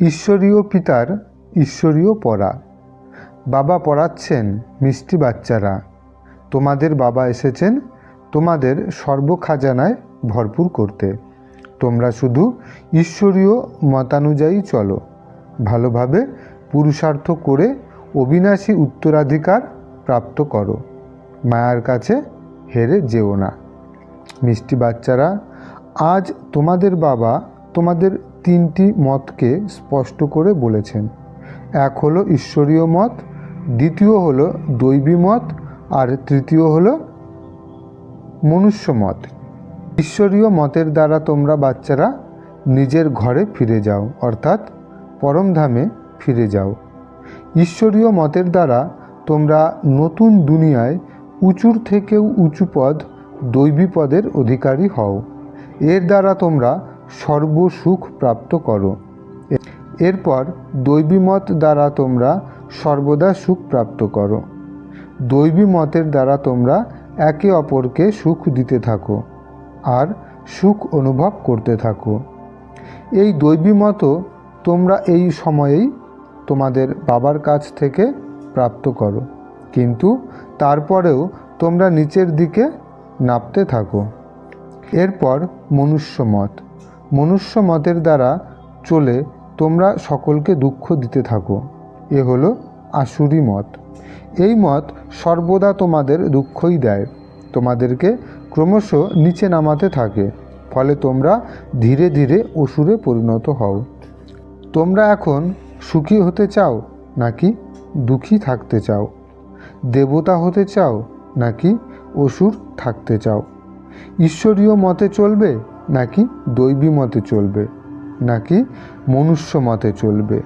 ঈশ্বরীয় পিতার ঈশ্বরীয় পড়া। বাবা পড়াচ্ছেন মিষ্টি বাচ্চারা। তোমাদের বাবা এসেছেন তোমাদের সর্বখাজানায় ভরপুর করতে। তোমরা শুধু ঈশ্বরীয় মতানুযায়ী চলো। ভালোভাবে পুরুষার্থ করে অবিনাশী উত্তরাধিকার প্রাপ্ত করো। মায়ার কাছে হেরে যেও না। মিষ্টি বাচ্চারা, আজ তোমাদের বাবা তোমাদের তিনটি মতকে স্পষ্ট করে বলেছেন। এক হলো ঈশ্বরীয় মত, দ্বিতীয় হলো দৈবী মত, আর তৃতীয় হলো মনুষ্য মত। ঈশ্বরীয় মতের দ্বারা তোমরা বাচ্চারা নিজের ঘরে ফিরে যাও, অর্থাৎ পরমধামে ফিরে যাও। ঈশ্বরীয় মতের দ্বারা তোমরা নতুন দুনিয়ায় উঁচুর থেকেও উঁচু পদ, দৈবী পদের অধিকারী হও। এর দ্বারা তোমরা সর্বসুখ প্রাপ্ত করো। এরপর দৈবীমত দ্বারা তোমরা সর্বদা সুখ প্রাপ্ত করো। দৈবী মতের দ্বারা তোমরা একে অপরকে সুখ দিতে থাকো আর সুখ অনুভব করতে থাকো। এই দৈবী মতো তোমরা এই সময়েই তোমাদের বাবার কাছ থেকে প্রাপ্ত করো। কিন্তু তারপরেও তোমরা নিচের দিকে নাপতে থাকো। এরপর মনুষ্য মত মনুষ্য মতের দ্বারা চলে তোমরা সকলকে দুঃখ দিতে থাকো। এ হলো আসুরি মত। এই মত সর্বদা তোমাদের দুঃখই দেয়। তোমাদেরকে ক্রমশ নিচে নামাতে থাকে, ফলে তোমরা ধীরে ধীরে অসুরে পরিণত হও। তোমরা এখন সুখী হতে চাও নাকি দুঃখী থাকতে চাও? দেবতা হতে চাও নাকি অসুর থাকতে চাও? ঈশ্বরীয় মতে চলবে? নাকি দৈবী মতে চলবে, নাকি মনুষ্য মতে চলবে?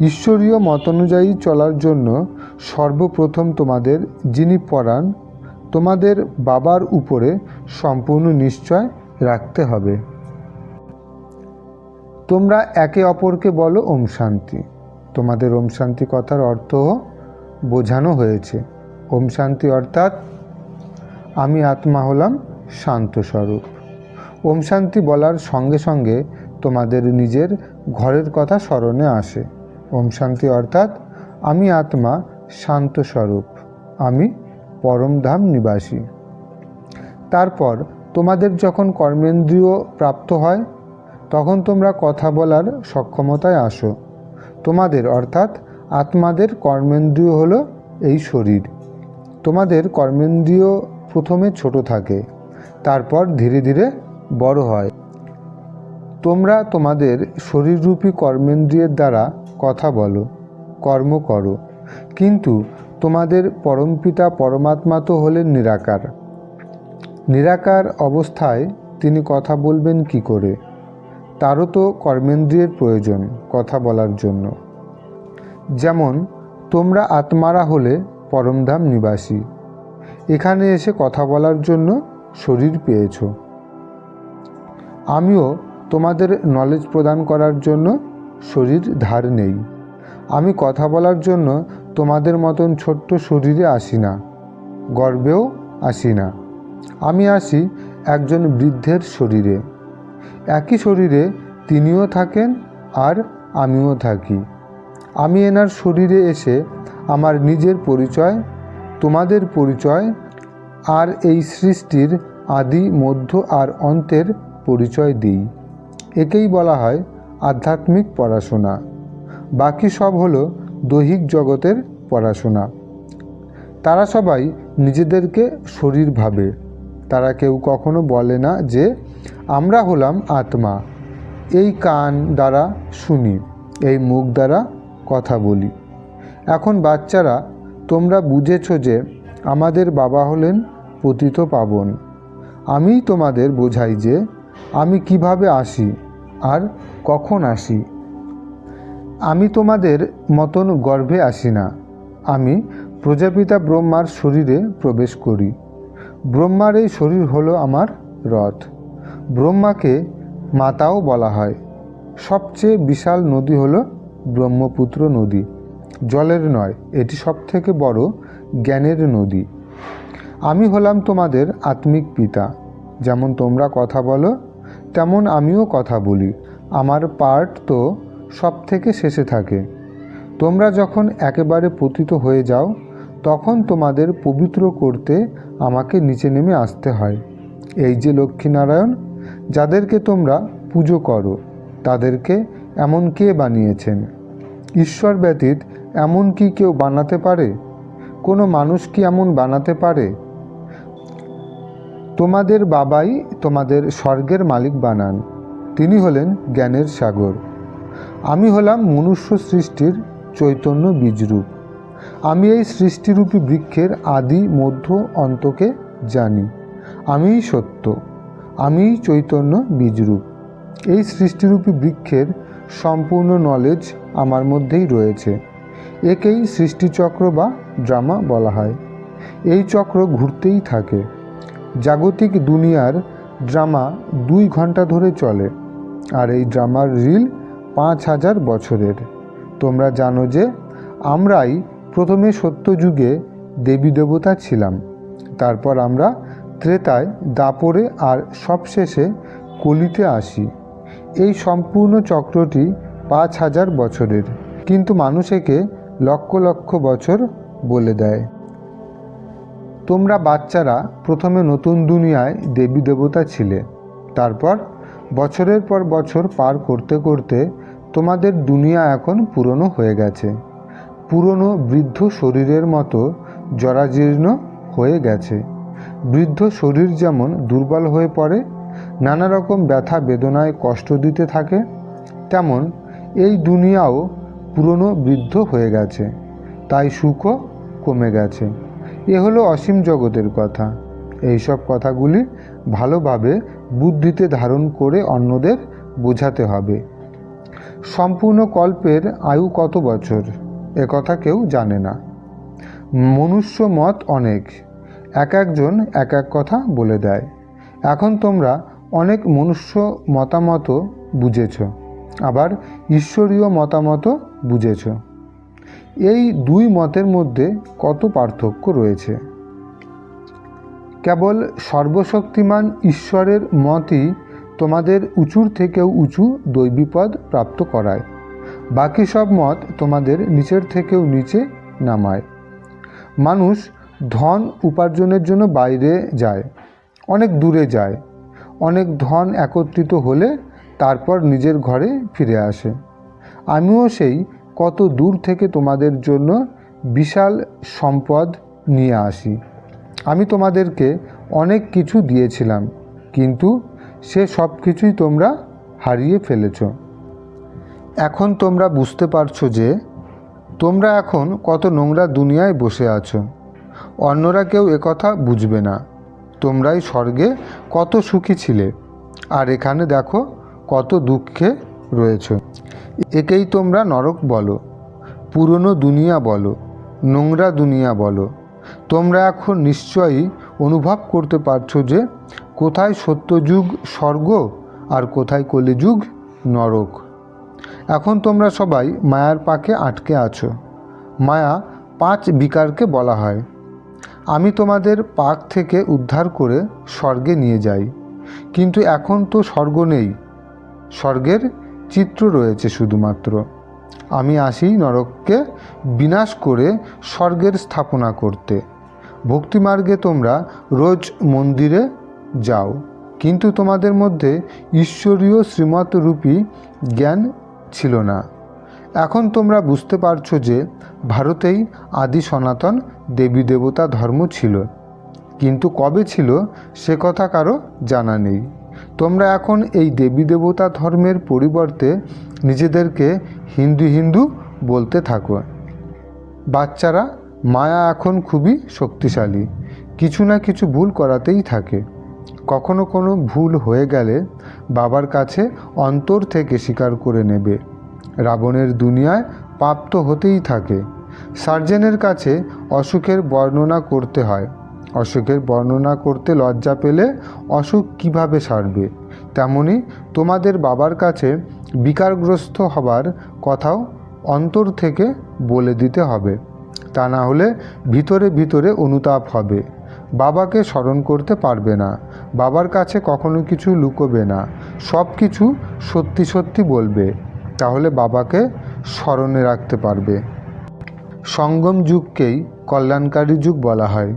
ঈশ্বরীয় মত অনুযায়ী চলার জন্য সর্বপ্রথম তোমাদের, যিনি পড়ান তোমাদের বাবার উপরে সম্পূর্ণ নিশ্চয় রাখতে হবে। তোমরা একে অপরকে বলো ওম শান্তি। তোমাদের ওম শান্তি কথার অর্থ বোঝানো হয়েছে। ওম শান্তি অর্থাৎ আমি আত্মা হলাম শান্ত স্বরূপ। ওম শান্তি বলার সঙ্গে সঙ্গে তোমাদের নিজের ঘরের কথা স্মরণে আসে। ওম শান্তি অর্থাৎ আমি আত্মা, শান্ত স্বরূপ, আমি পরমধাম নিবাসী। তারপর তোমাদের যখন কর্মেন্দ্রীয় প্রাপ্ত হয়, তখন তোমরা কথা বলার সক্ষমতায় আসো। তোমাদের অর্থাৎ আত্মাদের কর্মেন্দ্রীয় হলো এই শরীর। তোমাদের কর্মেন্দ্রীয় প্রথমে ছোট থাকে, তারপর ধীরে ধীরে বড় হয়। তোমরা তোমাদের শরীররূপী কর্মেন্দ্রিয়ের দ্বারা কথা বলো, কর্ম করো। কিন্তু তোমাদের পরমপিতা পরমাত্মা তো হলেন নিরাকার। নিরাকার অবস্থায় তিনি কথা বলবেন কি করে? তারও তো কর্মেন্দ্রিয়ের প্রয়োজন কথা বলার জন্য। যেমন, তোমরা আত্মারা হলে পরমধাম নিবাসী। এখানে এসে কথা বলার জন্য শরীর পেয়েছ। আমিও তোমাদের নলেজ প্রদান করার জন্য শরীর ধার নেই। আমি কথা বলার জন্য তোমাদের মতন ছোট্ট শরীরে আসি না, গর্বেও আসি না। আমি আসি একজন বৃদ্ধের শরীরে। একই শরীরে তিনিও থাকেন আর আমিও থাকি। আমি এনার শরীরে এসে আমার নিজের পরিচয়, তোমাদের পরিচয় আর এই সৃষ্টির আদি, মধ্য আর অন্তের পরিচয় দিই। একেই বলা হয় আধ্যাত্মিক পড়াশোনা। বাকি সব হলো দৈহিক জগতের পড়াশোনা। তারা সবাই নিজেদেরকে শরীর ভাবে। তারা কেউ কখনো বলে না যে, আমরা হলাম আত্মা। এই কান দ্বারা শুনি, এই মুখ দ্বারা কথা বলি। এখন বাচ্চারা, তোমরা বুঝেছ যে, আমাদের বাবা হলেন পতিত পাবন। আমিই তোমাদের বোঝাই যে আমি কীভাবে আসি আর কখন আসি? আমি তোমাদের মতন গর্ভে আসি না। আমি প্রজাপিতা ব্রহ্মার শরীরে প্রবেশ করি। ব্রহ্মার এই শরীর হলো আমার রথ। ব্রহ্মাকে মাতাও বলা হয়। সবচেয়ে বিশাল নদী হলো ব্রহ্মপুত্র নদী। জলের নয়, এটি সবথেকে বড় জ্ঞানের নদী। আমি হলাম তোমাদের আত্মিক পিতা। যেমন তোমরা কথা বলো, তেমন আমিও কথা বলি। আমার পার্ট তো সব থেকে শেষে থাকে। তোমরা যখন একেবারে পতিত হয়ে যাও, তখন তোমাদের পবিত্র করতে আমাকে নিচে নেমে আসতে হয়। এই যে লক্ষ্মীনারায়ণ, যাদেরকে তোমরা পুজো করো, তাদেরকে এমন কে বানিয়েছেন? ঈশ্বর ব্যতীত এমন কি কেউ বানাতে পারে? কোনো মানুষ কি এমন বানাতে পারে? তোমাদের বাবাই তোমাদের স্বর্গের মালিক বানান। তিনি হলেন জ্ঞানের সাগর। আমি হলাম মনুষ্য সৃষ্টির চৈতন্য বীজরূপ। আমি এই সৃষ্টিরূপী বৃক্ষের আদি মধ্য অন্তকে জানি। আমিই সত্য। আমিই চৈতন্য বীজরূপ। এই সৃষ্টিরূপী বৃক্ষের সম্পূর্ণ নলেজ আমার মধ্যেই রয়েছে। একেই সৃষ্টিচক্র বা ড্রামা বলা হয়। এই চক্র ঘুরতেই থাকে। জাগতিক দুনিয়ার ড্রামা দুই ঘণ্টা ধরে চলে, আর এই ড্রামার রিল পাঁচ হাজার বছরের। তোমরা জানো যে আমরাই প্রথমে সত্যযুগে দেবী দেবতা ছিলাম। তারপর আমরা ত্রেতায় দাপরে আর সবশেষে কলিতে আসি। এই সম্পূর্ণ চক্রটি পাঁচ হাজার বছরের, কিন্তু মানুষ একে লক্ষ লক্ষ বছর বলে দেয়। তোমরা বাচ্চারা প্রথমে নতুন দুনিয়ায় দেবী দেবতা ছিলে। তারপর বছরের পর বছর পার করতে করতে তোমাদের দুনিয়া এখন পুরনো হয়ে গেছে। পুরনো বৃদ্ধ শরীরের মতো জরাজীর্ণ হয়ে গেছে। বৃদ্ধ শরীর যেমন দুর্বল হয়ে পড়ে, নানা রকম ব্যথা বেদনায় কষ্ট দিতে থাকে, তেমন এই দুনিয়াও পুরনো বৃদ্ধ হয়ে গেছে। তাই সুখও কমে গেছে। এ হলো অসীম জগতের কথা। এইসব কথাগুলি ভালোভাবে বুদ্ধিতে ধারণ করে অন্যদের বোঝাতে হবে। সম্পূর্ণ কল্পের আয়ু কত বছর? এ কথা কেউ জানে না। মনুষ্য মত অনেক। এক একজন এক এক কথা বলে দেয়। এখন তোমরা অনেক মনুষ্য মতামত বুঝেছ। আবার ঈশ্বরীয় মতামত বুঝেছ। এই দুই মতের মধ্যে কত পার্থক্য রয়েছে? কেবল সর্বশক্তিমান ঈশ্বরের মতই তোমাদের উঁচুর থেকেও উঁচু দৈবীপদ প্রাপ্ত করায়। বাকি সব মত তোমাদের নিচের থেকেও নিচে নামায়। মানুষ ধন উপার্জনের জন্য বাইরে যায়, অনেক দূরে যায়, অনেক ধন একত্রিত হলে তারপর নিজের ঘরে ফিরে আসে। আমিও সেই কত দূর থেকে তোমাদের জন্য বিশাল সম্পদ নিয়ে আসি। আমি তোমাদেরকে অনেক কিছু দিয়েছিলাম, কিন্তু সে সব কিছুই তোমরা হারিয়ে ফেলেছ। এখন তোমরা বুঝতে পারছ যে তোমরা এখন কত নোংরা দুনিয়ায় বসে আছো। অন্যরা কেউ একথা বুঝবে না। তোমরাই স্বর্গে কত সুখী ছিলে, আর এখানে দেখো কত দুঃখে রয়েছ। একেই তোমরা নরক বলো, পুরনো দুনিয়া বলো, নোংরা দুনিয়া বলো। তোমরা এখন নিশ্চয়ই অনুভব করতে পারছ যে কোথায় সত্যযুগ স্বর্গ আর কোথায় কলিযুগ নরক। এখন তোমরা সবাই মায়ার পাকে আটকে আছো। মায়া পাঁচ বিকারকে বলা হয়। আমি তোমাদের পাক থেকে উদ্ধার করে স্বর্গে নিয়ে যাই। কিন্তু এখন তো স্বর্গ নেই। স্বর্গের চিত্র রয়েছে শুধুমাত্র। আমি আসি নরককে বিনাশ করে স্বর্গের স্থাপনা করতে। ভক্তিমার্গে তোমরা রোজ মন্দিরে যাও, কিন্তু তোমাদের মধ্যে ঈশ্বরীয় শ্রীমত রূপী জ্ঞান ছিল না। এখন তোমরা বুঝতে পারছ যে ভারতেই আদি সনাতন দেবী দেবতা ধর্ম ছিল, কিন্তু কবে ছিল সে কথা কারও জানা নেই। তোমরা এখন এই দেবী দেবতা ধর্মের পরিবর্তে নিজেদেরকে হিন্দু হিন্দু বলতে থাকো। বাচ্চারা, মায়া এখন খুবই শক্তিশালী। কিছু না কিছু ভুল করাতেই থাকে। কখনো কোনো ভুল হয়ে গেলে বাবার কাছে অন্তর থেকে স্বীকার করে নেবে। রাবণের দুনিয়ায় পাপ তো হতেই থাকে। সার্জেনের কাছে অসুখের বর্ণনা করতে হয়। অসুখের বর্ণনা করতে লজ্জা পেলে অসুখ কীভাবে সারবে? তেমনি তোমাদের বাবার কাছে বিকারগ্রস্ত হবার কথাও অন্তর থেকে বলে দিতে হবে। তা না হলে ভিতরে ভিতরে অনুতাপ হবে। বাবাকে স্মরণ করতে পারবে না। বাবার কাছে কখনো কিছু লুকোবে না। সব কিছু সত্যি সত্যি বলবে। তাহলে বাবাকে স্মরণে রাখতে পারবে। সঙ্গম যুগকেই কল্যাণকারী যুগ বলা হয়।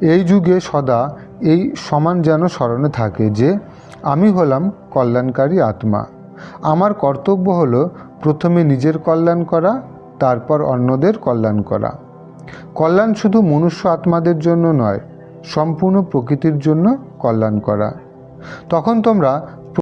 এই যুগে সদা এই সমান যেন স্মরণে থাকে যে আমি হলাম কল্যাণকারী আত্মা। আমার কর্তব্য হল প্রথমে নিজের কল্যাণ করা, তারপর অন্যদের কল্যাণ করা। কল্যাণ শুধু মনুষ্য আত্মাদের জন্য নয়, সম্পূর্ণ প্রকৃতির জন্য কল্যাণ করা। তখন তোমরা